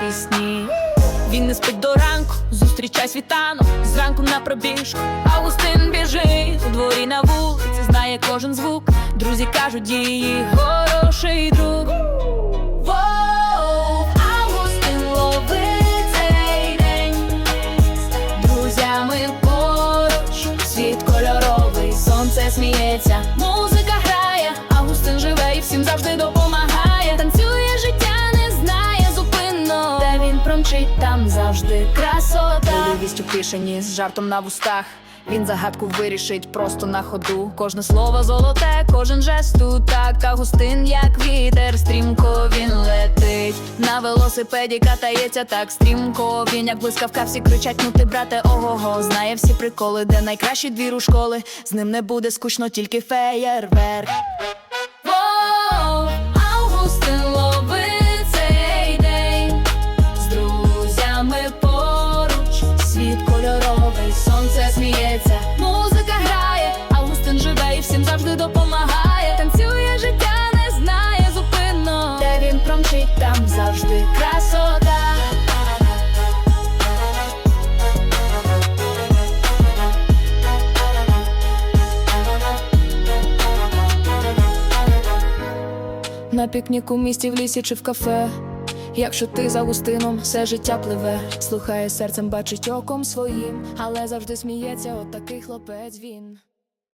пісні. Він не спить до ранку, зустрічай світанок, зранку на пробіжку. Августин біжить у дворі на вулиці, знає кожен звук. Друзі кажуть, її хороший друг. Воу, Августин день друзями поруч, світ кольоровий, сонце сміється, музика Де там завжди красота. Вість у кишені з жартом на вустах. Він загадку вирішить просто на ходу. Кожне слово золоте, кожен жест тут так Августин, як вітер, стрімко він летить. На велосипеді катається так стрімко. Він як блискавка, всі кричать, ну ти брате, ого-го Знає всі приколи, де найкращий двір у школи. З ним не буде скучно, тільки феєрверк. Світ кольоровий, сонце сміється, музика грає, Августин живе і всім завжди допомагає. Танцює життя, не знає зупинно. Де він промчить, там завжди красота. На пікніку в місті в лісі чи в кафе. Якщо ти за густином, все життя пливе, слухає серцем, бачить оком своїм, але завжди сміється, от такий хлопець він.